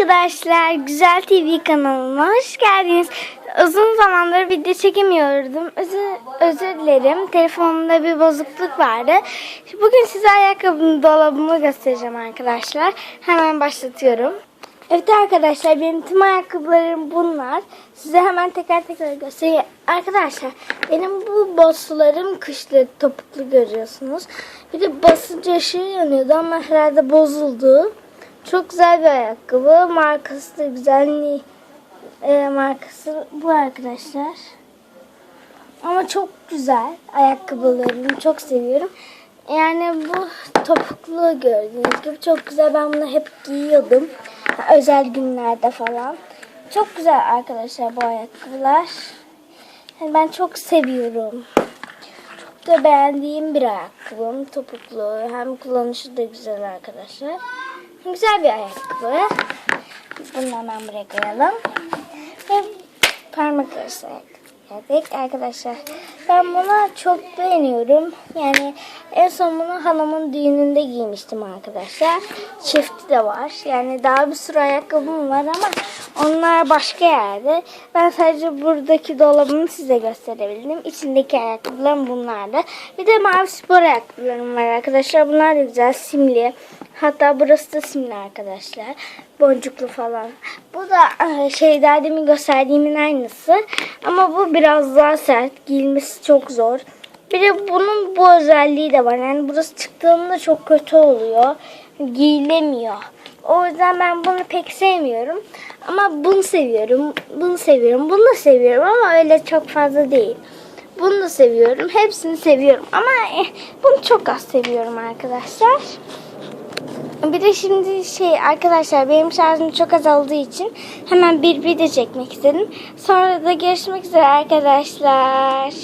arkadaşlar, Güzel TV kanalıma hoş geldiniz. Uzun zamandır video çekemiyordum. Özür, özür dilerim. Telefonumda bir bozukluk vardı. Bugün size ayakkabımı dolabımı göstereceğim arkadaşlar. Hemen başlatıyorum. Evet arkadaşlar benim tüm ayakkabılarım bunlar. Size hemen teker teker göstereyim. Arkadaşlar benim bu botsularım kışlı topuklu görüyorsunuz. Bir de basınca ışığı yanıyordu ama herhalde bozuldu. Çok güzel bir ayakkabı. Markası da güzel. E, markası bu arkadaşlar. Ama çok güzel ayakkabılarını çok seviyorum. Yani bu topuklu gördüğünüz gibi çok güzel. Ben bunu hep giyiyordum. Özel günlerde falan. Çok güzel arkadaşlar bu ayakkabılar. Yani ben çok seviyorum. Çok da beğendiğim bir ayakkabım. Topuklu. Hem kullanışı da güzel arkadaşlar. Güzel bir ayakkabı. Bunu hemen buraya koyalım. Ve parmak arası ayakkabı arkadaşlar. Ben bunu çok beğeniyorum. Yani en son bunu halamın düğününde giymiştim arkadaşlar. Çifti de var. Yani daha bir sürü ayakkabım var ama onlar başka yerde. Ben sadece buradaki dolabımı size gösterebildim. İçindeki ayakkabılarım bunlardı. Bir de mavi spor ayakkabılarım var arkadaşlar. Bunlar da güzel simli. Hatta burası da simli arkadaşlar. Boncuklu falan. Bu da e, şey daha demin gösterdiğimin aynısı. Ama bu biraz daha sert. Giyilmesi çok zor. Bir de bunun bu özelliği de var. Yani burası çıktığında çok kötü oluyor. Giyilemiyor. O yüzden ben bunu pek sevmiyorum. Ama bunu seviyorum. Bunu seviyorum. Bunu da seviyorum ama öyle çok fazla değil. Bunu da seviyorum. Hepsini seviyorum. Ama eh, bunu çok az seviyorum arkadaşlar. Bir de şimdi şey arkadaşlar benim şarjım çok azaldığı için hemen bir video çekmek istedim. Sonra da görüşmek üzere arkadaşlar.